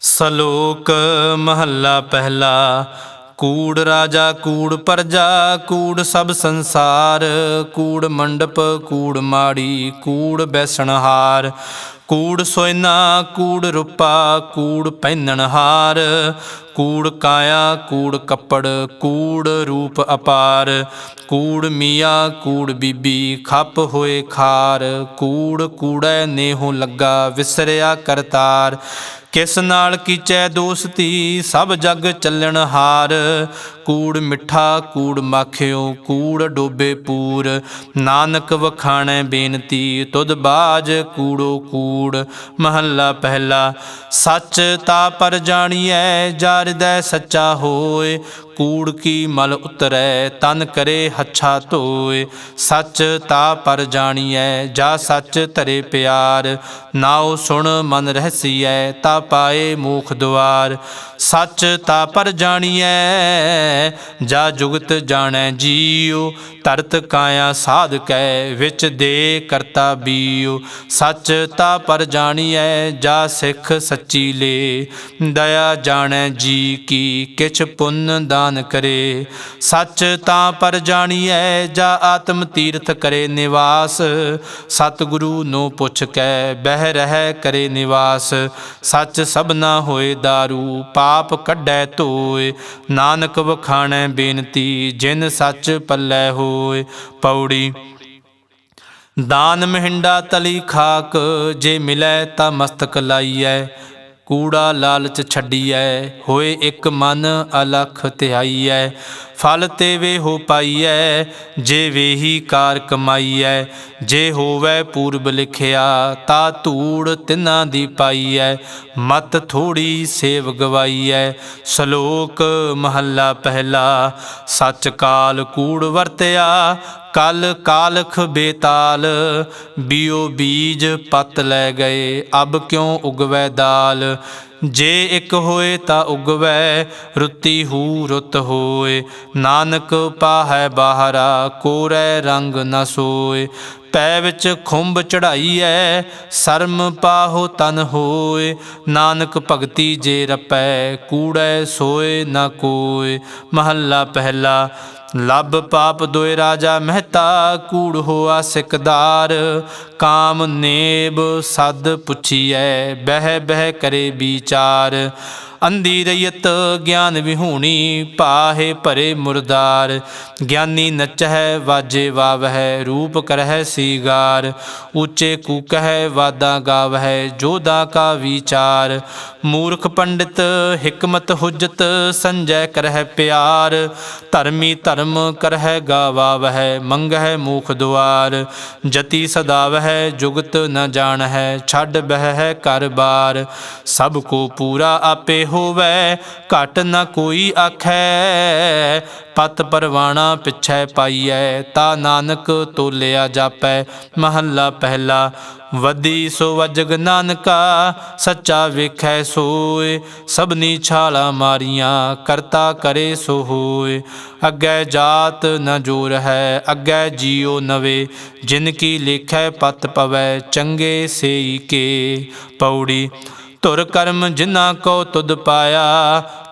ਸਲੋਕ ਮਹੱਲਾ ਪਹਿਲਾ, ਕੂੜ ਰਾਜਾ ਕੂੜ ਪਰਜਾ, ਕੂੜ ਸਭ ਸੰਸਾਰ, ਕੂੜ ਮੰਡਪ, ਕੂੜ ਮਾੜੀ, ਕੂੜ ਬੈਸਣਹਾਰ, ਕੂੜ ਸੋਇਨਾ, ਕੂੜ ਰੁਪਾ, ਕੂੜ ਪਹਿਨਣਹਾਰ ਕੂੜ ਕਾਇਆ, ਕੂੜ ਕੱਪੜ, ਕੂੜ ਰੂਪ ਅਪਾਰ, ਕੂੜ ਮੀਆਂ, ਕੂੜ ਬੀਬੀ, ਖੱਪ ਹੋਏ ਖਾਰ, ਕੂੜ ਕੂੜੈ ਨੇਹੋਂ ਲੱਗਾ, ਵਿਸਰਿਆ ਕਰਤਾਰ ਕਿਸ ਨਾਲ ਕੀਚੈ ਦੋਸਤੀ? ਸਭ ਜਗ ਚੱਲਣ ਹਾਰ। ਕੂੜ ਮਿੱਠਾ, ਕੂੜ ਮਾਖਿਓ, ਕੂੜ ਡੋਬੇ ਪੂਰ। ਨਾਨਕ ਵਖਾਣੈ ਬੇਨਤੀ, ਤੁਧ ਬਾਜ ਕੂੜੋ ਕੂੜ। ਮਹੱਲਾ ਪਹਿਲਾ, ਸੱਚ ਤਾ ਪਰ ਜਾਣੀਐ ਜਾ ਹਿਰਦੈ ਸੱਚਾ ਹੋਏ। ਕੂੜ ਕੀ ਮਲ ਉਤਰੈ, ਤਨ ਕਰੇ ਹੱਛਾ ਧੋਏ। ਸੱਚ ਤਾ ਪਰ ਜਾਣੀਐ, ਜਾ ਸੱਚ ਧਰੇ ਪਿਆਰ। ਨਾਉ ਸੁਣ ਮਨ ਰਹਸੀਐ, ਤਾ ਪਾਏ ਮੂਖ ਦੁਆਰ। ਸੱਚ ਤਾ ਪਰ ਜਾਣੀਐ, ਜਾ ਜੁਗਤ ਜਾਣੈ ਜੀਉ। ਧਰਤ ਕਾਇਆ ਸਾਧ ਕੈ, ਵਿੱਚ ਦੇ ਕਰਤਾ ਬੀਉ। ਸੱਚ ਤਾ ਪਰ ਜਾਣੀਐ, ਜਾ ਸਿੱਖ ਸੱਚੀ ਲੇ। ਦਇਆ ਜਾਣੈ ਜੀ ਕੀ, ਕਿਛ ਪੁੰਨ ਦਾਨ ਕਰੇ। ਸੱਚ ਤਾਂ ਪਰ ਜਾਣੀਐ, ਜਾ ਆਤਮ ਤੀਰਥ ਕਰੇ ਨਿਵਾਸ। ਸਤਿਗੁਰੂ ਨੂੰ ਪੁੱਛ ਕੇ, ਬਹਿ ਰਹਿ ਕਰੇ ਨਿਵਾਸ। ਸੱਚ ਸਭਨਾ ਹੋਏ दारू ਪਾਪ ਕੱਢੈ ਧੋਏ। ਨਾਨਕ ਵਖਾਣੈ ਬੇਨਤੀ, ਜਿਨ ਸੱਚ ਪੱਲੇ ਹੋਏ। ਪੌੜੀ। ਦਾਨ ਮਹਿੰਡਾ ਤਲੀ ਖਾਕ, ਜੇ ਮਿਲੈ ਤਾਂ ਮਸਤਕ ਲਾਈਐ। ਕੂੜਾ ਲਾਲਚ ਛੱਡੀਐ ਹੋਏ ਇੱਕ ਮਨ ਅਲਖ ਧਿਆਈਐ। ਫਲ ਤੇ ਵੇ ਹੋ ਪਾਈਐ, ਜੇ ਵੇਹੀ ਕਾਰ ਕਮਾਈਐ, ਜੇ ਹੋਵੇ ਪੂਰਬ ਲਿਖਿਆ, ਤਾ ਧੂੜ ਤਿਨਾਂ ਦੀ ਪਾਈਐ, ਮਤ ਥੋੜੀ ਸੇਵ ਗਵਾਈਐ, ਸ਼ਲੋਕ ਮਹੱਲਾ ਪਹਿਲਾ, ਸੱਚ ਕਾਲ ਕੂੜ ਵਰਤਿਆ, ਕਲ ਕਾਲਖ ਬੇਤਾਲ, ਬਿਓ ਬੀਜ ਪਤ ਲੈ ਗਏ, ਅਬ ਕਿਉ ਉਗਵੈ ਦਾਲ ਜੇ ਇੱਕ ਹੋਏ ਤਾਂ ਉਗਵੈ, ਰੁੱਤੀ ਹੂ ਰੁੱਤ ਹੋਏ। ਨਾਨਕ ਪਾਹੈ ਬਾਹਰਾ, ਕੋਰੈ ਰੰਗ ਨ ਸੋਏ। ਪੈ ਵਿੱਚ ਖੁੰਭ ਚੜਾਈਐ ਸ਼ਰਮ ਪਾਹੋ ਤਨ ਹੋਏ। ਨਾਨਕ ਭਗਤੀ ਜੇ ਰਪੈ, ਕੂੜੈ ਸੋਏ ਨ ਕੋਏ। ਮਹੱਲਾ ਪਹਿਲਾ ਲੱਭ ਪਾਪ ਦੋਇ ਰਾਜਾ ਮਹਿਤਾ, ਕੂੜ ਹੋਆ ਸਿਕਦਾਰ। ਕਾਮ ਨੇਬ ਸਦ ਪੁੱਛੀਐ ਬਹਿ ਬਹਿ ਕਰੇ ਵਿਚਾਰ। ਅੰਧੀ ਰਈਤ ਗਿਆਨ ਵਿਹੂਣੀ ਪਾਹੇ ਭਰੇ ਮੁਰਦਾਰ, ਗਿਆਨੀ ਨਚਹਿ ਵਾਜੇ ਵਾਵਹਿ, ਰੂਪ ਕਰਹਿ ਸੀਗਾਰ ਉੱਚੇ ਕੂਕਹਿ ਵਾਦਾ ਗਾਵਹਿ ਜੋਦਾ ਕਾ ਵਿਚਾਰ, ਮੂਰਖ ਪੰਡਿਤ ਹਕਮਤ ਹੁਜਤ ਸੰਜੈ ਕਰਹਿ ਪਿਆਰ, ਧਰਮੀ ਧਰਮ ਕਰਹਿ ਗਾਵਾਵਹਿ, ਮੰਗਹਿ ਮੂਖ ਦੁਆਰ, ਜਤੀ ਸਦਾਵਹਿ, ਜੁਗਤ ਨ ਜਾਣਹਿ, ਛੱਡ ਬਹਿ ਕਰ ਬਾਰ, ਸਭ ਕੋ ਪੂਰਾ ਆਪੇ ਹੋਵੈ, ਘਟ ਨਾ ਕੋਈ ਆਖੈ। ਪਤ ਪਰਵਾਣਾ ਪਿਛੈ ਪਾਈਐ, ਤਾ ਨਾਨਕ ਤੋਲਿਆ ਜਾਪੈ। ਮਹੱਲਾ ਪਹਿਲਾ ਵਦੀ ਸੋ ਵਜਗ ਨਾਨਕਾ, ਸੱਚਾ ਵੇਖੈ ਸੋਏ। ਸਭਨੀ ਛਾਲਾ ਮਾਰੀਆਂ, ਕਰਤਾ ਕਰੇ ਸੋ ਹੋਏ। ਅੱਗੇ ਜਾਤ ਨ ਜੋਰ ਹੈ, ਅੱਗੇ ਜੀਉ ਨਵੇ। ਜਿਨ ਕੀ ਲੇਖੈ ਪਤ ਪਵੈ, ਚੰਗੇ ਸੇਈ ਕੇ। ਪੌੜੀ ਧੁਰ ਕਰਮ ਜਿਨਾ ਕੋ ਤੁਧ ਪਾਇਆ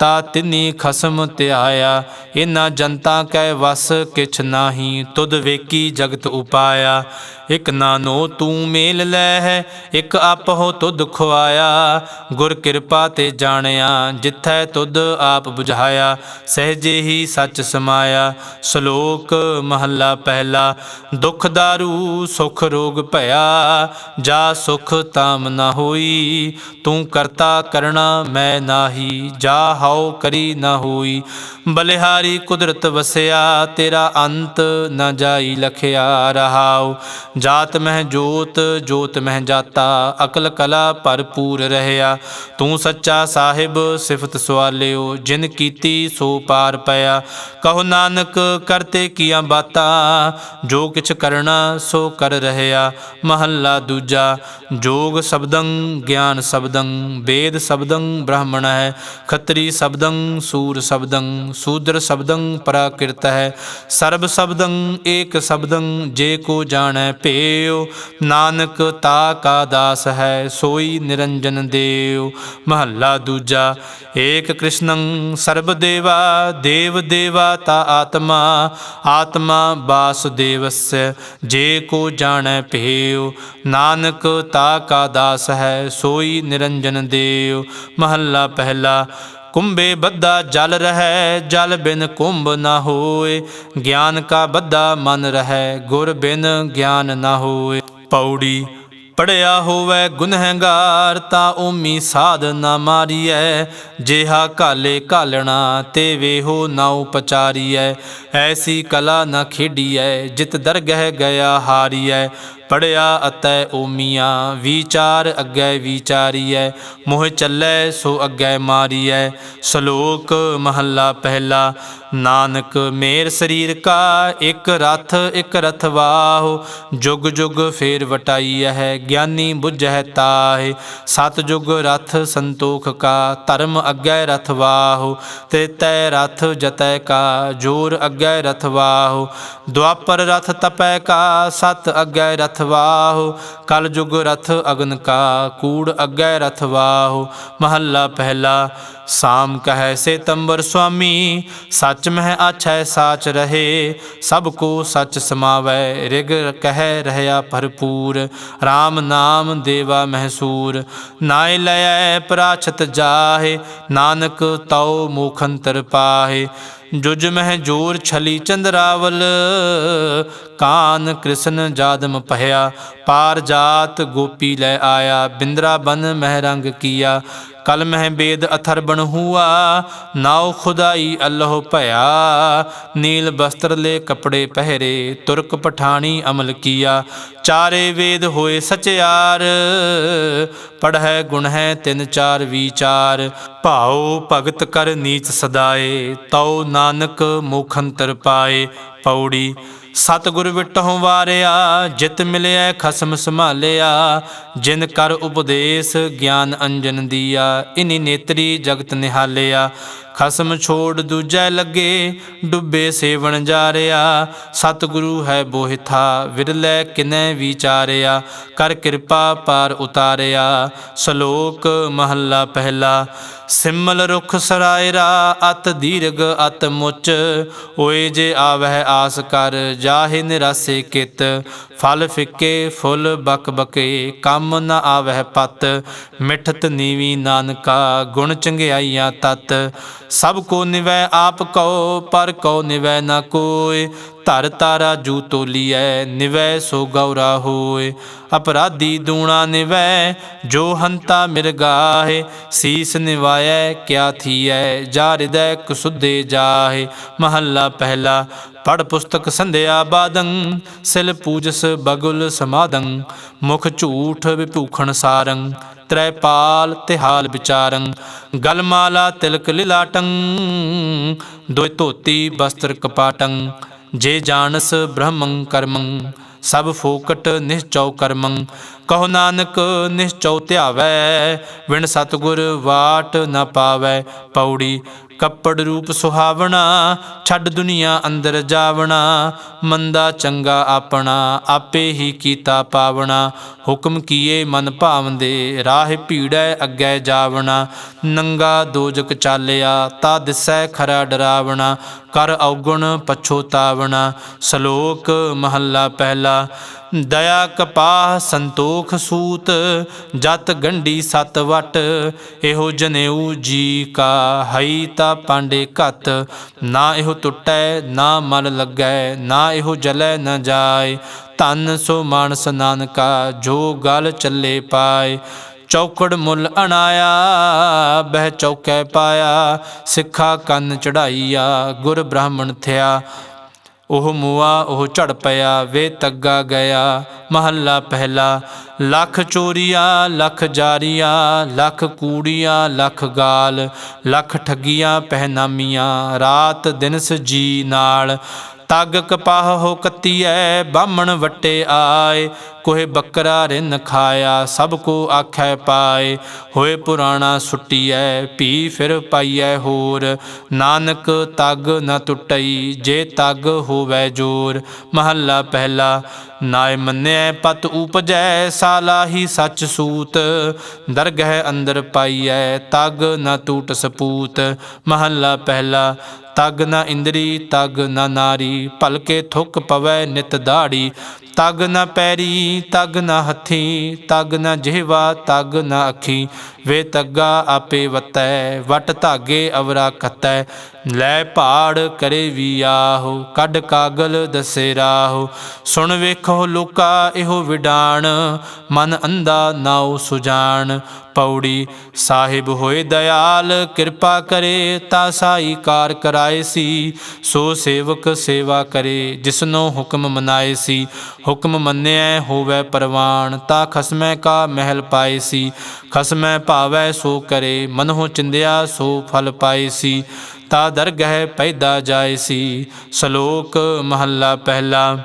ਤਾ ਤਿਨੀ ਖਸਮ ਧਿਆਇਆ ਇਨਾ ਜਨਤਾ ਕੈ ਵਸ ਕਿਛ ਨਾਹੀ, ਤੁਧ ਵੇਕੀ ਜਗਤ ਉਪਾਇਆ। ਇਕ ਨਾਨੋ ਤੂੰ ਮੇਲ ਲੈ ਹੈ ਇਕ ਆਪਹੁ ਤੁਧ ਖੁਆਇਆ। ਗੁਰ ਕਿਰਪਾ ਤੇ ਜਾਣਿਆ, ਜਿਥੈ ਤੁਧ ਆਪ 부ਝਾਇਆ ਸਹਜੇ ਹੀ ਸੱਚ ਸਮਾਇਆ, ਸ਼ਲੋਕ ਮਹੱਲਾ ਪਹਿਲਾ। ਦੁਖ ਦਾਰੂ, ਸੁਖ ਰੋਗ ਭਇਆ, ਜਾ ਸੁਖ ਤਾਮ ਨਾ ਹੋਈ। ਤੂੰ ਕਰਤਾ ਕਰਣਾ ਮੈਂ ਨਾਹੀ, ਜਾ ਹਉ ਕਰੀ ਨਾ ਹੋਈ। ਬਲਿਹਾਰੀ ਕੁਦਰਤ ਵਸਿਆ, ਤੇਰਾ ਅੰਤ ਨ ਜਾਈ ਲਖਿਆ ਰਹਾਉ। ਜਾਤ ਮਹਿ ਜੋਤ ਜੋਤ ਮਹਿ ਜਾਤਾ, ਅਕਲ ਕਲਾ ਭਰਪੂਰ ਰਹਿਆ। ਤੂੰ ਸੱਚਾ ਸਾਹਿਬ, ਸਿਫਤ ਸਵਾਲਿਓ, ਜਿਨ ਕੀਤੀ ਸੋ ਪਾਰ ਪਿਆ। ਕਹੋ ਨਾਨਕ ਕਰਤੇ ਕੀਆਂ ਬਾਤਾਂ, ਜੋ ਕਿਛ ਕਰਨਾ ਸੋ ਕਰ ਰਹਿਆ। ਮਹੱਲਾ ਦੂਜਾ, ਜੋਗ ਸ਼ਬਦੰ, ਗਿਆਨ ਸ਼ਬਦੰ, ਵੇਦ ਸ਼ਬਦੰ ਬ੍ਰਾਹਮਣ ਹੈ। ਖੱਤਰੀ ਸ਼ਬਦੰ ਸੂਰ ਸ਼ਬਦੰ, ਸੂਦਰ ਸ਼ਬਦੰ ਪ੍ਰਾਕਿਰਤ ਹੈ। ਸਰਬ ਸ਼ਬਦੰ ਏਕ ਸ਼ਬਦੰ, ਜੇ ਕੋ ਜਾਣੈ ਭੇਉ। ਨਾਨਕ ਤਾ ਕਾ ਦਾਸ ਹੈ, ਸੋਈ ਨਿਰੰਜਨ ਦੇਵ ਮਹੱਲਾ ਦੂਜਾ, ਏਕ ਕ੍ਰਿਸ਼ਨੰ ਸਰਬ ਦੇਵਾ, ਦੇਵ ਦੇਵਾ ਤਾ ਆਤਮਾ। ਆਤਮਾ ਵਾਸੁਦੇਵਸਯ ਜੇ ਕੋ ਜਾਣੈ ਭੇਉ। ਨਾਨਕ ਤਾ ਕਾ ਦਾਸ ਹੈ, ਸੋਈ ਨਿਰੰਜਨ ਦੇਵ ਮਹੱਲਾ ਪਹਿਲਾ ਕੁੰਭੇ ਬੱਧਾ ਜਲ ਰਹੈ, ਜਲ ਬਿਨ ਕੁੰਭ ਨਾ ਹੋਏ। ਗਿਆਨ ਕਾ ਬੱਧਾ ਮਨ ਰਹੈ, ਗੁਰ ਬਿਨ ਗਿਆਨ ਨਾ ਹੋਏ। ਪੌੜੀ ਪੜਿਆ ਹੋਵੇ ਗੁਨਹਗਾਰ ਤਾਂ ਓਮੀ ਸਾਧ ਨਾ ਮਾਰੀਐ। ਜਿਹਾ ਕਾਲੇ ਘਾਲਣਾ ਤੇ ਵੇਹੋ ਨਾ ਉਪਚਾਰੀਐ। ਐਸੀ ਕਲਾ ਨਾ ਖੇਡੀਐ, ਜਿਤ ਦਰਗਹਿ ਗਿਆ ਹਾਰੀਐ। ਪੜਿਆ ਅਤੈ ਓਮੀਆਂ, ਵਿਚਾਰ ਅੱਗੇ ਵਿਚਾਰੀਐ। ਮੋਹ ਚੱਲੈ, ਸੋ ਅੱਗੇ ਮਾਰੀਐ। ਸ਼ਲੋਕ ਮਹੱਲਾ ਪਹਿਲਾ, ਨਾਨਕ ਮੇਰ ਸਰੀਰ ਕਾ, ਇੱਕ ਰਥ ਇੱਕ ਰਥ ਵਾਹ। ਜੁਗ ਜੁਗ ਫੇਰ ਵਟਾਈ ਹੈ ਗਿਆਨੀ ਬੁੱਝੈ ਤਾਹੇ ਸਤ ਜੁਗ ਰਥ ਸੰਤੋਖ ਕਾ ਧਰਮ ਅੱਗੇ ਰਥ ਵਾਹੋ ਤੇ ਤੈ ਰਥ ਜਤੈ ਕਾ ਜੋਰ ਅੱਗੇ ਰਥ ਵਾਹੋ ਦੁਆਪਰ ਰਥ ਤਪੈ ਕਾ ਸਤ ਅੱਗੇ ਰਥ ਵਾਹੋ ਕਲ ਜੁਗ ਰਥ ਅਗਨ ਕਾ ਕੂੜ ਅੱਗੇ ਰਥ ਵਾਹੋ ਮਹੱਲਾ ਪਹਿਲਾ ਸਾਮ ਕਹੈ ਸੇ ਤੰਬਰ ਸੁਆਮੀ ਸੱਚ ਮਹਿ ਆਛੈ ਸਾਚ ਰਹੇ ਸਭ ਕੋ ਸੱਚ ਸਮਾਵੈ ਰਿਗ ਕਹਿ ਰਹਿਆ ਭਰਪੂਰ RAM ਨਾਮ ਦੇਵਾ ਮਹਸੂਰ। ਨਾਇ ਲਇਐ ਪ੍ਰਾਛਤ ਜਾਹੇ ਨਾਨਕ ਤਉ ਮੋਖੰਤਰ ਪਾਹੇ। ਜੁਜ ਮਹਿ ਜੋਰ ਛਲੀ ਚੰਦਰਾਵਲ, ਕਾਨ ਕ੍ਰਿਸ਼ਨ ਜਾਦਮ ਪਹਿਆ ਪਾਰ ਜਾਤ ਗੋਪੀ ਲੈ ਆਇਆ ਬਿੰਦਰਾ ਬਨ ਮਹਿ ਰੰਗ ਕੀਆ, ਕਲ ਮਹਿ ਬੇਦ ਅਥਰ ਬਣ ਹੁਆ, ਨਾਉ ਖੁਦਾਈ ਅੱਲਹ ਭਇਆ, ਨੀਲ ਬਸਤਰ ਲੈ ਕਪੜੇ ਪਹਿਰੇ, ਤੁਰਕ ਪਠਾਣੀ ਅਮਲ ਕੀਆ, ਚਾਰੇ ਵੇਦ ਹੋਏ ਸਚਿਆਰ ਪੜ੍ਹੈ ਗੁਣ ਹੈ ਤਿੰਨ ਚਾਰ ਵਿਚਾਰ, ਭਾਉ ਭਗਤ ਕਰ ਨੀਚ ਸਦਾਏ, ਤਉ ਨਾਨਕ ਮੁਖੰਤਰ ਪਾਏ, ਪੌੜੀ ਸਤਿਗੁਰ ਵਿਟਹੁ ਵਾਰਿਆ, ਜਿਤ ਮਿਲਿਆ ਖਸਮ ਸੰਭਾਲਿਆ। ਜਿਨ ਕਰ ਉਪਦੇਸ਼ ਗਿਆਨ ਅੰਜਨ ਦੀਆ, ਇਨੀ ਨੇਤਰੀ ਜਗਤ ਨਿਹਾਲਿਆ। ਖਸਮ ਛੋੜ ਦੂਜੈ ਲੱਗੇ, ਡੁੱਬੇ ਸੇਵਣ ਜਾ ਜਾਰਿਆ। ਸਤਿਗੁਰੂ ਹੈ ਬੋਹਿਥਾ, ਵਿਰਲੇ ਕਿਨੈ ਵਿਚਾਰਿਆ। ਕਰ ਕਿਰਪਾ ਪਾਰ ਉਤਾਰਿਆ। ਸ਼ਲੋਕ ਮਹੱਲਾ ਪਹਿਲਾ। ਸਿਮਲ ਰੁਖ ਸਰਾਇਰਾ, ਅਤ ਦੀਰਘ ਅਤ ਮੁਚ। ਓਏ ਜੇ ਆਵਹਿ ਆਸ ਕਰ, ਜਾਹੇ ਨਿਰਾਸੇ ਕਿਤ। ਫਲ ਫਿੱਕੇ, ਫੁੱਲ ਬਕ ਬਕੇ, ਕੰਮ ਨ ਆਵਹਿ ਪਤ। ਮਿਠਤ ਨੀਵੀ ਨਾਨਕਾ, ਗੁਣ ਚੰਗਿਆਈਆਂ ਤਤ। ਸਭ ਕੋ ਨਿਵੈ, ਆਪ ਕਉ, ਪਰ ਕਉ ਨਿਵੈ ਨ ਕੋਇ ਧਰ ਤਾਰਾ ਜੂ ਤੋਲੀਐ, ਨਿਵੈ ਸੋ ਗੌਰਾ ਹੋਏ। ਅਪਰਾਧੀ ਦੂਣਾ ਨਿਵੈ, ਜੋ ਹੰਤਾ ਮਿਰਗਾਹੇ ਸੀਸ ਨਿਵਾਇਐ, ਕਿਆ ਥੀਐ ਜਾ ਹਿਰਦੈ ਕੁਸੁਦੇ ਜਾਹੇ। ਮਹੱਲਾ ਪਹਿਲਾ ਪੜ ਪੁਸਤਕ ਸੰਧਿਆ ਬਾਦੰ, ਸਿਲ ਪੂਜਸ ਬਗੁਲ ਸਮਾਦੰ। ਮੁਖ ਝੂਠ ਵਿਭੂਖਣ ਸਾਰੰ, ਤ੍ਰੈਪਾਲ ਤਿਹਾਲ ਵਿਚਾਰੰ। ਗਲਮਾਲਾ ਤਿਲਕ ਲਿਲਾਟੰ, ਦੋਇ ਧੋਤੀ ਬਸਤਰ ਕਪਾਟੰ। ਜੇ ਜਾਣਸ ਬ੍ਰਹਮੰ ਕਰਮੰ, ਸਭ ਫੋਕਟ ਨਿਸ਼ਚਉ ਕਰਮੰ। ਕਹੋ ਨਾਨਕ ਨਿਸ਼ਚਉ ਧਿਆਵੈ ਵਿਣ ਸਤਗੁਰ ਵਾਟ ਨ ਪਾਵੈ। ਪੌੜੀ ਕੱਪੜ ਰੂਪ ਸੁਹਾਵਣਾ, ਛੱਡ ਦੁਨੀਆ ਅੰਦਰ ਜਾਵਣਾ, ਮੰਦਾ ਚੰਗਾ ਆਪਣਾ ਆਪੇ ਹੀ ਕੀਤਾ ਪਾਵਣਾ, ਹੁਕਮ ਕੀਏ ਮਨ ਭਾਵੰਦੇ, ਰਾਹ ਭੀੜੈ ਅੱਗੇ ਜਾਵਣਾ, ਨੰਗਾ ਦੋਜਕ ਚਾਲਿਆ ਤਾ ਦਿਸੈ ਖਰਾ ਡਰਾਵਣਾ, ਕਰ ਔਗੁਣ ਪਛੋਤਾਵਣਾ, ਸ਼ਲੋਕ ਮਹੱਲਾ ਪਹਿਲਾ ਦਇਆ ਕਪਾਹ ਸੰਤੋਖ ਸੂਤ, ਜਤ ਗੰਢੀ ਸਤ ਵਟ, ਇਹੋ ਜਨੇਊ ਜੀ ਕਾ ਹਈ ਤਾ ਪਾਂਡੇ ਘਤ, ਨਾ ਇਹੋ ਟੁੱਟੈ, ਨਾ ਮਲ ਲੱਗੈ, ਨਾ ਇਹੋ ਜਲੈ ਨ ਜਾਏ। ਧਨ ਸੋ ਮਾਨਸ ਨਾਨਕਾ, ਜੋ ਗਲ ਚੱਲੇ ਪਾਏ। ਚੌਕੜ ਮੁੱਲ ਅਣਾਇਆ, ਬਹਿ ਚੌਕੈ ਪਾਇਆ। ਸਿੱਖਾ ਕੰਨ ਚੜਾਈਆ, ਗੁਰ ਬ੍ਰਾਹਮਣ ਥਿਆ। ਉਹ ਮੂਆ, ਉਹ ਝੜ ਪਿਆ, ਵੇ ਤੱਗਾ ਗਿਆ। ਮਹੱਲਾ ਪਹਿਲਾ, ਲੱਖ ਚੋਰੀਆਂ, ਲੱਖ ਜਾਰੀਆਂ, ਲੱਖ ਕੂੜੀਆਂ, ਲੱਖ ਗਾਲ, ਲੱਖ ਠੱਗੀਆਂ, ਪਹਿਨਾਮੀਆਂ। ਰਾਤ ਦਿਨ ਸਜੀ ਨਾਲ, ਤਗ ਕਪਾਹ ਹੋ ਕੱਤੀਐ, ਬਾਹਮਣ ਵਟੇ ਆਏ। ਕੋਹੇ ਬੱਕਰਾ ਰਿਨ ਖਾਇਆ, ਸਭ ਕੋ ਆਖੈ ਪਾਏ। ਹੋਏ ਪੁਰਾਣਾ ਸੁੱਟੀਐ ਪੀ ਫਿਰ ਪਾਈਐ ਹੋਰ। ਨਾਨਕ ਤਗ ਨ ਟੁੱਟਈ, ਜੇ ਤਗ ਹੋਵੈ ਜੋਰ। ਮਹੱਲਾ ਪਹਿਲਾ, ਨਾਇ ਮੰਨਿਐ ਪਤ ਉਪਜੈ ਸਾਲਾਹੀ ਸੱਚ ਸੂਤ। ਦਰਗਹਿ ਅੰਦਰ ਪਾਈਐ, ਤਗ ਨ ਟੂਟ ਸਪੂਤ। ਮਹੱਲਾ ਪਹਿਲਾ, ਤਗ ਨ ਇੰਦਰੀ, ਤਗ ਨ ਨਾਰੀ। ਭਲਕੇ ਥੁੱਕ ਪਵੈ ਨਿਤ ਦਾੜੀ। ਤਗ ਨ ਪੈਰੀ, ਤਗ ਨ ਹੱਥੀ, ਤਗ ਨ ਜਿਹਵਾ, ਤਗ ਨ ਅੱਖੀ। ਵੇ ਤੱਗਾ ਆਪੇ ਵਤੈ, ਵਟ ਧਾਗੇ ਅਵਰਾ ਖਤੈ ਲੈ ਪਹਾੜ ਕਰੇ ਵੀ ਆਹੋ, ਕੱਢ ਕਾਗਲ ਦਸੇ ਰਾਹੋ। ਸੁਣ ਵੇਖੋ ਲੋਕਾ, ਇਹੋ ਵਿਡਾਣ, ਮਨ ਅੰਧਾ ਨਾਉ ਸੁਜਾਨ ਪੌੜੀ ਸਾਹਿਬ ਹੋਏ ਦਇਆਲ, ਕਿਰਪਾ ਕਰੇ ਤਾ ਸਾਈ ਕਾਰ ਕਰਾਏ ਸੀ। ਸੋ ਸੇਵਕ ਸੇਵਾ ਕਰੇ, ਜਿਸਨੋ ਹੁਕਮ ਮਨਾਏ ਸੀ। ਹੁਕਮ ਮੰਨਿਆ ਹੋਵੇ ਪਰਵਾਨ ਤਾ ਖਸਮੈ ਕਾ ਮਹਿਲ ਪਾਏ ਸੀ। ਖਸਮੈ ਭਾਵੈ ਸੋ ਕਰੇ, ਮਨਹੁ ਚਿੰਦਿਆ ਸੋ ਫਲ ਪਾਏ ਸੀ। ਤਾ ਦਰਗਹਿ ਪੈਦਾ ਜਾਏ ਸ਼ਲੋਕ ਮਹੱਲਾ ਪਹਿਲਾ।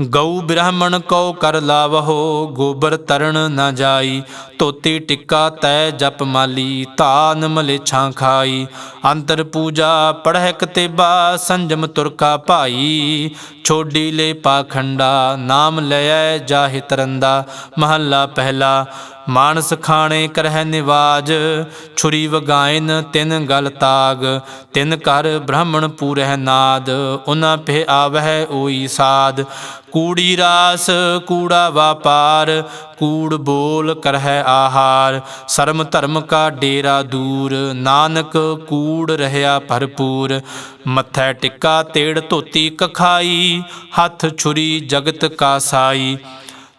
ਗਊ ਬ੍ਰਾਹਮਣ ਕੋ ਕਰ ਲਾਵਹੋ, ਗੋਬਰ ਤਰਣ ਨਾ ਜਾਈ ਧੋਤੀ ਟਿੱਕਾ ਤੈ ਜਪ ਮਾਲੀ, ਧਾਨ ਮਲੇਛਾਂ ਖਾਈ। ਅੰਤਰ ਪੂਜਾ ਪੜਹਿ ਕਤੇਬਾ ਸੰਜਮ ਤੁਰਕਾ ਭਾਈ। ਛੋਡੀ ਲੈ ਪਾਖੰਡਾ, ਨਾਮ ਲਿਐ ਜਾਹਿ ਤਰੰਦਾ। ਮਹੱਲਾ ਪਹਿਲਾ। ਮਾਨਸ ਖਾਣੇ ਕਰਹਿ ਨਿਵਾਜ, ਛੁਰੀ ਵਗਾਇਨ ਤਿਨ ਗਲ ਤਾਗ, ਤਿਨ ਕਰ ਬ੍ਰਾਹਮਣ ਪੂਰਹਿ ਨਾਦ ਉਨਾ ਪਹਿ ਆਵਹਿ ਓਈ ਸਾਧ ਕੂੜੀ ਰਾਸ, ਕੂੜਾ ਵਾਪਾਰ, ਕੂੜ ਬੋਲ ਕਰਹਿ ਆਹਾਰ, ਸ਼ਰਮ ਧਰਮ ਕਾ ਡੇਰਾ ਦੂਰ, ਨਾਨਕ ਕੂੜ ਰਹਿਆ ਭਰਪੂਰ। ਮੱਥੈ ਟਿੱਕਾ ਤੇੜ ਧੋਤੀ ਕਖਾਈ, ਹੱਥ ਛੁਰੀ ਜਗਤ ਕਾ ਸਾਈ।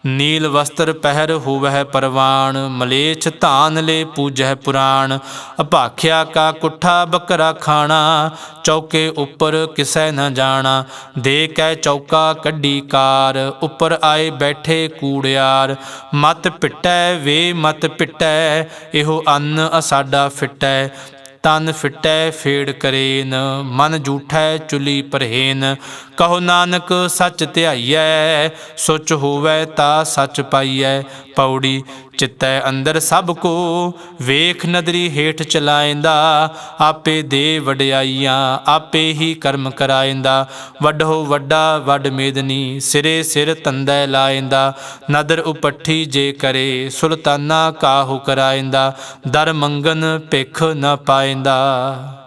ਨੀਲ ਵਸਤਰ ਪਹਿਰ ਹੋਵਹਿ ਪਰਵਾਨ ਮਲੇਛ ਧਾਨ ਲੈ ਪੂਜਹਿ ਪੁਰਾਣ। ਅਭਾਖਿਆ ਕਾ ਕੁੱਠਾ ਬੱਕਰਾ ਖਾਣਾ, ਚੌਕੇ ਉੱਪਰ ਕਿਸੈ ਨ ਜਾਣਾ। ਦੇ ਕੈ ਚੌਕਾ ਕੱਢੀ ਕਾਰ, ਉੱਪਰ ਆਏ ਬੈਠੇ ਕੂੜਿਆਰ। ਮਤ ਪਿਟੈ ਵੇ ਮਤ ਪਿਟੈ, ਇਹੋ ਅੰਨ ਅਸਾਡਾ ਫਿਟੈ। ਤਨ ਫਿਟੈ ਫੇੜ ਕਰੇਨ, ਮਨ ਝੂਠੈ ਚੁਲੀ ਪਰਹੇਨ। ਕਹੋ ਨਾਨਕ, ਸੱਚ ਧਿਆਈਐ, ਸੁਚ ਹੋਵੈ ਤਾ ਸੱਚ ਪਾਈਐ। ਪੌੜੀ ਚਿੱਤੈ ਅੰਦਰ ਸਭ ਕੋ, ਵੇਖ ਨਦਰੀ ਹੇਠ ਚਲਾਇੰਦਾ। ਆਪੇ ਦੇ ਵਡਿਆਈਆਂ, ਆਪੇ ਹੀ ਕਰਮ ਕਰਾਇੰਦਾ। ਵੱਡੋ ਵੱਡਾ ਵੱਡ ਮੇਦਨੀ, ਸਿਰੇ ਸਿਰ ਤੰਦੈ ਲਾਇੰਦਾ। ਨਦਰ ਉਪੱਠੀ ਜੇ ਕਰੇ, ਸੁਲਤਾਨਾ ਕਾਹੂ ਕਰਾਇੰਦਾ। ਦਰ ਮੰਗਨ ਭਿਖ ਨ 쌓인다.